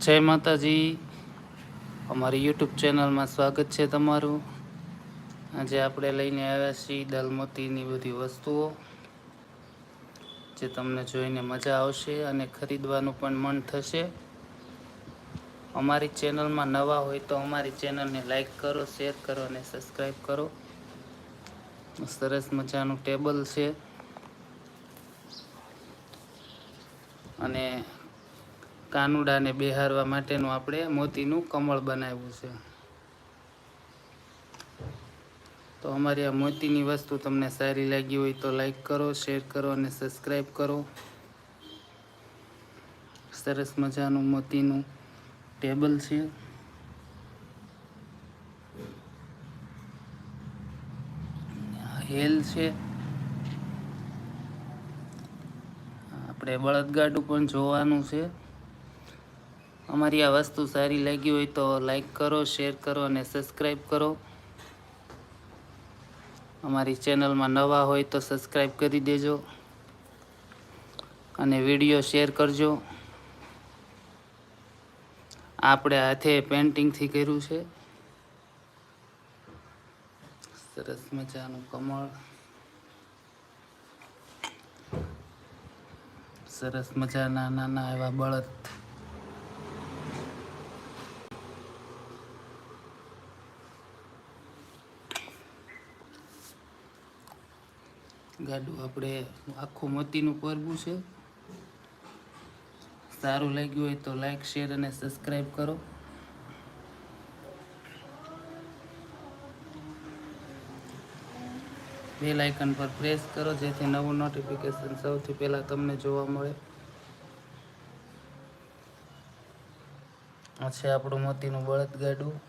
જય માતાજી. અમારી યુટ્યુબ ચેનલમાં સ્વાગત છે તમારું. આજે આપણે લઈને આવ્યા છીએ દાલમોતીની બધી વસ્તુઓ, જે તમને જોઈને મજા આવશે અને ખરીદવાનું પણ મન થશે. અમારી ચેનલમાં નવા હોય તો અમારી ચેનલને લાઈક કરો, શેર કરો અને સબસ્ક્રાઈબ કરો. સરસ મજાનું ટેબલ છે. અને કાનુડાને બેહારવા માટેનું આપણે મોતીનું કમળ બનાવ્યું છે. તો અમારી આ મોતીની વસ્તુ તમને સારી લાગી હોય તો લાઈક કરો શેર કરો અને સબસ્ક્રાઈબ કરો. સરસ મજાનું મોતીનું ટેબલ છે. હેલ છે. આપણે બળદગાડું પણ જોવાનું છે. અમારી આ વસ્તુ સારી લાગી હોય તો લાઈક કરો શેર કરો અને સબસ્ક્રાઈબ કરો. અમારી ચેનલમાં નવા હોય તો સબસ્ક્રાઈબ કરી દેજો અને વીડિયો શેર કરજો. આપણે હાથે પેન્ટિંગથી કર્યું છે. સરસ મજાનું કમળ. સરસ મજાના નાના એવા બળદ. ગાડું આપણે આખું મોતીનું પરબું છે. સારું લાગ્યું હોય તો લાઈક શેર અને સબસ્ક્રાઈબ કરો. બેલ આઇકન પર પ્રેસ કરો જેથી નવું નોટિફિકેશન સૌથી પહેલાં તમને જોવા મળે. આ છે આપણું મોતીનું બળદગાડું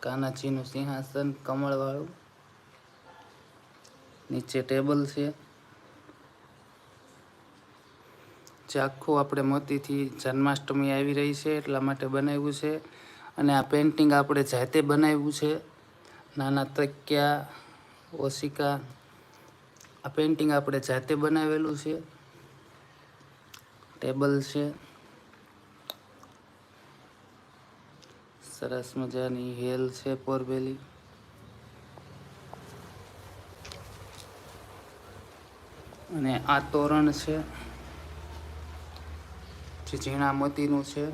કાનાચીનું સિંહાસન, કમળવાળું. નીચે ટેબલ છે. જે આખું આપણે મોતીથી જન્માષ્ટમી આવી રહી છે એટલા માટે બનાવ્યું છે. અને આ પેઇન્ટિંગ આપણે જાતે બનાવ્યું છે. નાના તક્યા ઓશિકા, આ પેઇન્ટિંગ આપણે જાતે બનાવેલું છે. ટેબલ છે. સરસ મજાની હેલ છે પોરબેલી. અને આ તોરણ છે, જે ઝીણા મોતીનું છે.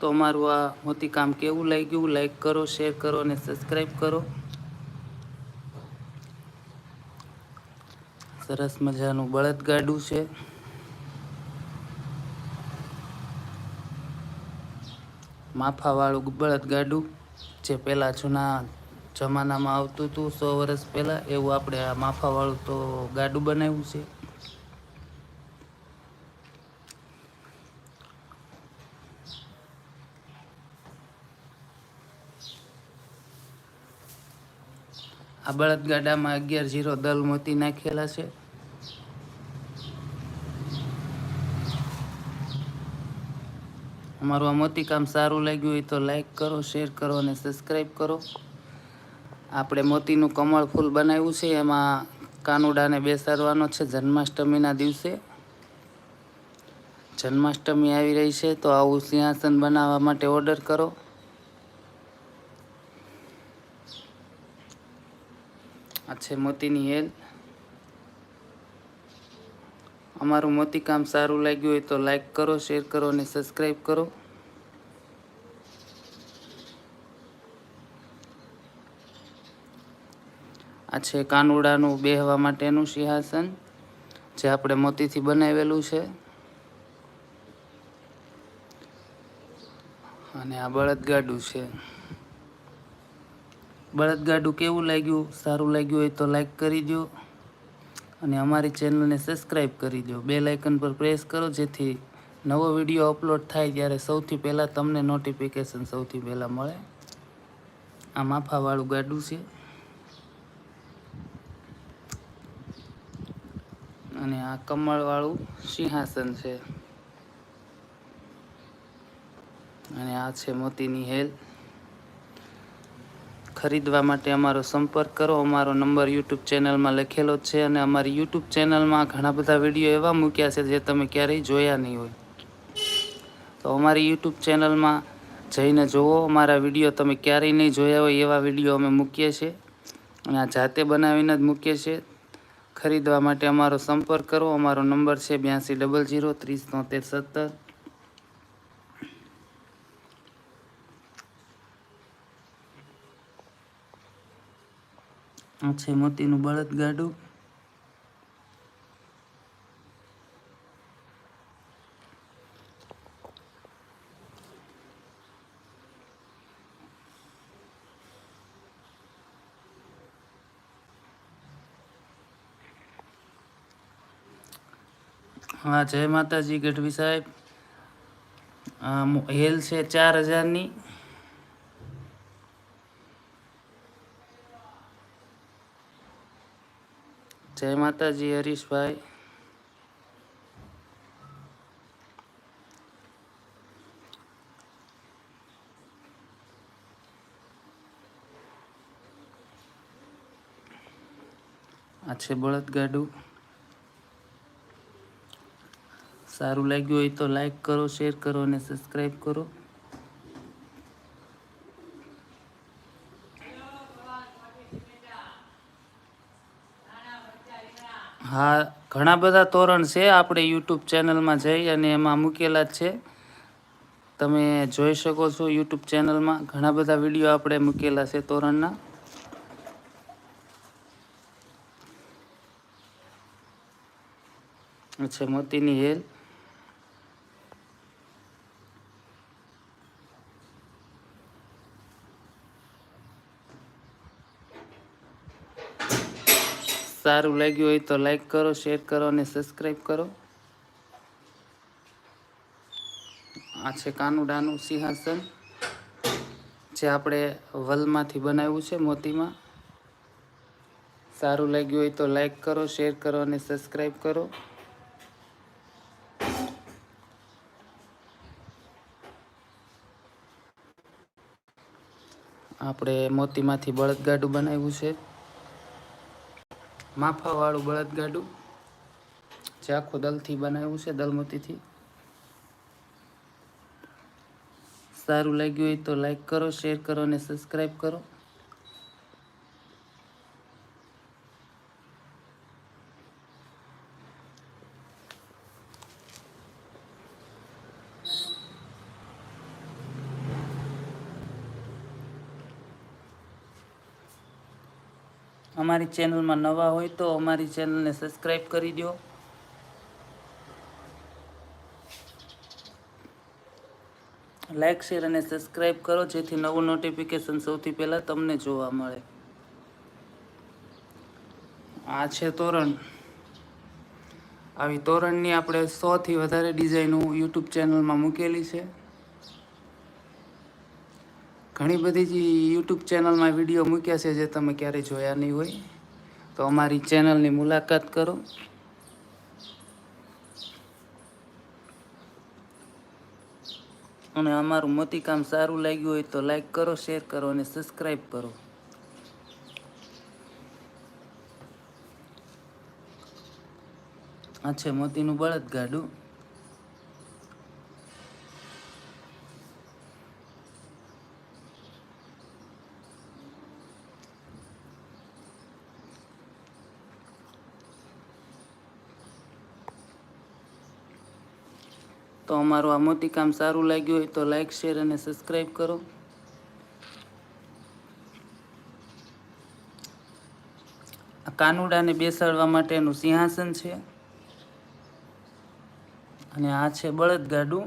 તો અમારું આ મોતીકામ કેવું લાગ્યું? લાઈક કરો શેર કરો અને સબસ્ક્રાઈબ કરો. સરસ મજાનું બળદગાડું છે. માફાવાળું બળદગાડું. જે પહેલાં જૂના જમાનામાં આવતું હતું, સો વર્ષ પહેલાં, એવું આપણે આ માફાવાળું તો ગાડું બનાવ્યું છે. આ બળદગાડામાં અગિયાર જીરો દલ મોતી નાખેલા છે. અમારું આ મોતી કામ સારું લાગ્યું હોય તો લાઈક કરો શેર કરો અને સબસ્ક્રાઈબ કરો. આપણે મોતીનું કમળ ફૂલ બનાવ્યું છે, એમાં કાનુડાને બેસાડવાનો છે જન્માષ્ટમીના દિવસે. જન્માષ્ટમી આવી રહી છે, તો આવું સિંહાસન બનાવવા માટે ઓર્ડર કરો. આ મોતીની હેલ. અમારું મોતીકામ સારું લાગ્યું હોય તો લાઈક કરો શેર કરો અને સબસ્ક્રાઈબ કરો. આ છે કાનુડાનું બેહવા માટેનું સિંહાસન, જે આપણે મોતીથી બનાવેલું છે. અને આ બળદગાડું છે. બળદગાડું કેવું લાગ્યું? સારું લાગ્યું હોય તો લાઈક કરી દો અને અમારી ચેનલને સબસ્ક્રાઈબ કરી દો. બે લાઇકન પર પ્રેસ કરો જેથી નવો વીડિયો અપલોડ થાય ત્યારે સૌથી પહેલાં તમને નોટિફિકેશન સૌથી પહેલાં મળે. આ માફાવાળું ગાડું છે. અને આ કમળવાળું સિંહાસન છે. અને આ છે મોતીની હેલ. ખરીદવા માટે અમારો સંપર્ક કરો. અમારો નંબર યુટ્યુબ ચેનલમાં લખેલો છે અને અમારી યુટ્યુબ ચેનલમાં ઘણા બધા વીડિયો એવા મૂક્યા છે જે તમે ક્યારેય જોયા નહીં હોય. તો અમારી યુટ્યુબ ચેનલમાં જઈને જુઓ. અમારા વીડિયો તમે ક્યારેય નહીં જોયા હોય એવા વીડિયો અમે મૂકીએ છીએ. અને આ જાતે બનાવીને જ મૂકીએ છીએ. ખરીદવા માટે અમારો સંપર્ક કરો. અમારો નંબર છે બ્યાસી ડબલ જીરો ત્રીસ તોતેર સત્તર આ છે મોતીનું બળદ ગાડું. હા જય માતાજી ગઢવી સાહેબ. હેલ છે ચાર હજારની. જય માતાજી, હરીશભાઈ. આ છે બળદગાડું. સારું લાગ્યું હોય તો લાઈક કરો, શેર કરો અને સબસ્ક્રાઈબ કરો. હા, ઘણા બધા તોરણ છે આપણે યુટ્યુબ ચેનલમાં જઈ અને એમાં મૂકેલા જ છે. તમે જોઈ શકો છો યુટ્યુબ ચેનલમાં ઘણા બધા વીડિયો આપણે મૂકેલા છે તોરણના. અચ્છા, મોતીની હેલ. સારું લાગ્યું હોય તો લાઈક કરો શેર કરો અને સબસ્ક્રાઈબ કરો. આ છે કાનુડાનું સિંહાસન, જે આપણે વલમાંથી બનાવ્યું છે મોતીમાં. સારું લાગ્યું હોય તો લાઈક કરો શેર કરો અને સબસ્ક્રાઈબ કરો. આપણે મોતીમાંથી બળદગાડું બનાવ્યું છે. માફાવાળું બળદગાડું જે આખું દલથી બનાવ્યું છે, દલમતીથી. સારું લાગ્યું હોય તો લાઈક કરો શેર કરો અને સબસ્ક્રાઈબ કરો. અમારી ચેનલમાં નવા હોય તો અમારી ચેનલને સબસ્ક્રાઈબ કરી દો. લાઈક શેર અને સબસ્ક્રાઈબ કરો, જેથી નવું નોટિફિકેશન સૌથી પહેલાં તમને જોવા મળે. આ છે તોરણ. આવી તોરણની આપણે સોથી વધારે ડિઝાઇનો યુટ્યુબ ચેનલમાં મૂકેલી છે. ઘણી બધી જે યુટ્યુબ ચેનલમાં વીડિયો મૂક્યા છે જે તમે ક્યારેય જોયા નહીં હોય. તો અમારી ચેનલની મુલાકાત કરો. અને અમારું મોતીકામ સારું લાગ્યું હોય તો લાઈક કરો શેર કરો અને સબસ્ક્રાઈબ કરો. આ છે મોતીનું બળદ તો અમારું આ મોતીકામ સારું લાગ્યું હોય તો લાઈક શેર અને સબસ્ક્રાઈબ કરો. આ કાનુડાને બેસાડવા માટેનું સિંહાસન છે. અને આ છે બળદગાડું.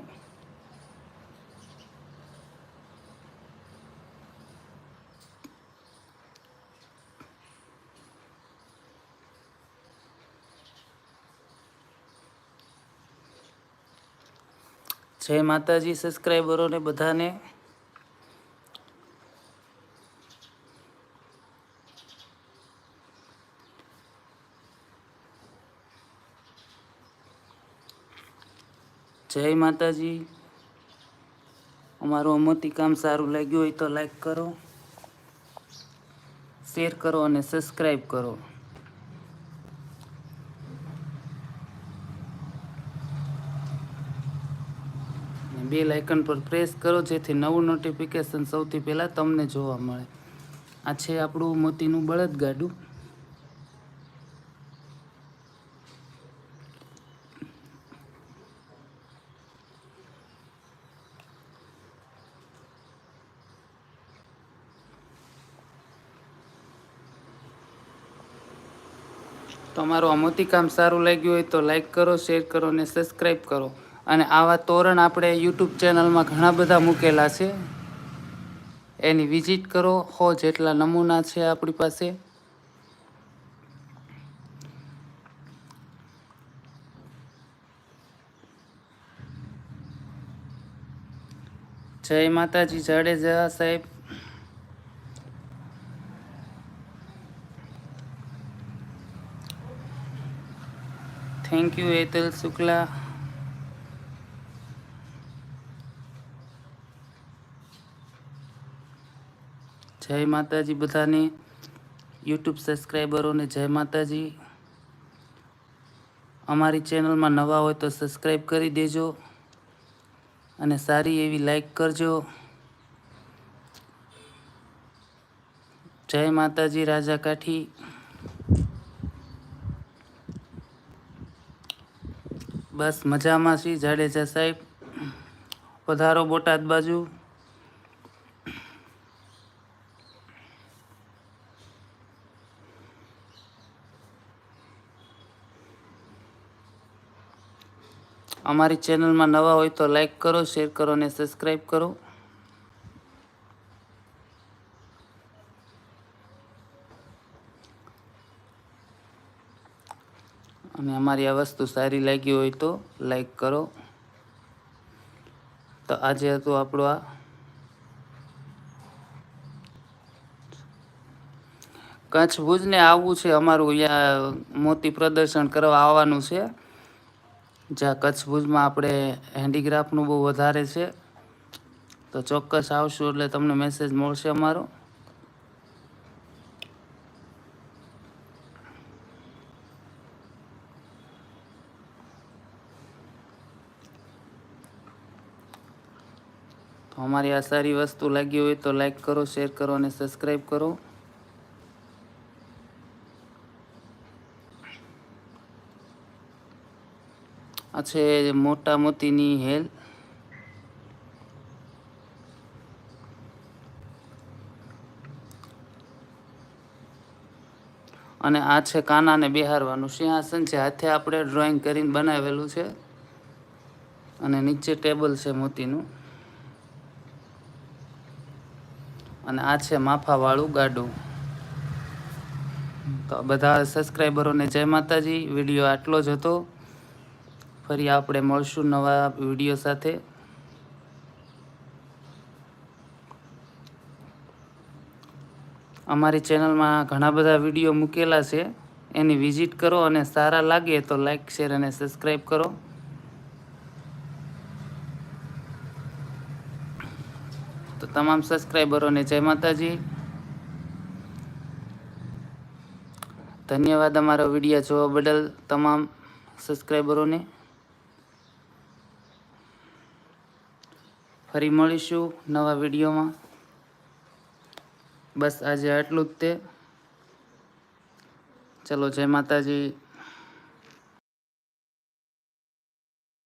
જય માતાજી સબસ્ક્રાઈબરોને બધાને. જય માતાજી. અમારું અમતી કામ સારું લાગ્યું હોય તો લાઈક કરો, શેર કરો અને સબસ્ક્રાઈબ કરો. બે લાઇકન પર પ્રેસ કરો, જેથી નવું નોટિફિકેશન સૌથી પહેલાં તમને જોવા મળે. આ છે આપણું મોતીનું બળદ ગાડું. તમારું આ મોતીકામ સારું લાગ્યું હોય તો લાઈક કરો શેર કરો અને સબસ્ક્રાઈબ કરો. અને આવા તોરણ આપણે યુટ્યુબ ચેનલમાં ઘણા બધા મૂકેલા છે. એની વિઝિટ કરો, હો જેટલા નમૂના છે આપણી પાસે. જય માતાજી, જાડેજા સાહેબ. થેન્ક યુ એતલ શુક્લા જય માતાજી બધાને. યુટ્યુબ સબસ્ક્રાઈબરોને જય માતાજી. અમારી ચેનલમાં નવા હોય તો સબસ્ક્રાઈબ કરી દેજો અને સારી એવી લાઈક કરજો. જય માતાજી રાજા કાઠી બસ મજામાં છીએ જાડેજા સાહેબ. પધારો બોટાદ બાજુ. અમારી ચેનલમાં નવા હોય તો લાઈક કરો, શેર કરો અને સબસ્ક્રાઈબ કરો. અને અમારી આ વસ્તુ સારી લાગી હોય તો લાઈક કરો. તો આજે હતું આપણું આ કચ્છ ભુજને આવવું છે, અમારું મોતી પ્રદર્શન કરવા આવવાનું છે. જ્યાં કચ્છ ભુજમાં આપણે હેન્ડીક્રાફ્ટનું બહુ વધારે છે, તો ચોક્કસ આવશું એટલે તમને મેસેજ મળશે અમારો. તો અમારી આ સારી વસ્તુ લાગી હોય તો લાઈક કરો શેર કરો અને સબસ્ક્રાઈબ કરો. આ છે મોટા મોતીની હેલ અને આ છે કાનાને બેહારવાનું. સિંહાસન છે હાથે આપણે ડ્રોઈંગ કરીને બનાવેલું છે. અને નીચે ટેબલ છે મોતીનું. અને આ છે માફાવાળું ગાડું. તો બધા સબસ્ક્રાઈબરોને જય માતાજી. વીડિયો આટલો જ હતો. ફરી આપણે મળશું નવા વીડિયો સાથે. અમારી ચેનલમાં ઘણા બધા વીડિયો મૂકેલા છે. એની વિઝિટ કરો અને સારા લાગે તો લાઈક, શેર અને સબસ્ક્રાઈબ કરો. તો તમામ સબસ્ક્રાઈબરોને જય માતાજી. ધન્યવાદ અમારો વીડિયો જોવા બદલ તમામ સબસ્ક્રાઈબરોને. ફરી મળીશું નવા વિડીયોમાં. બસ આજે આટલું જ તે. ચલો જય માતાજી.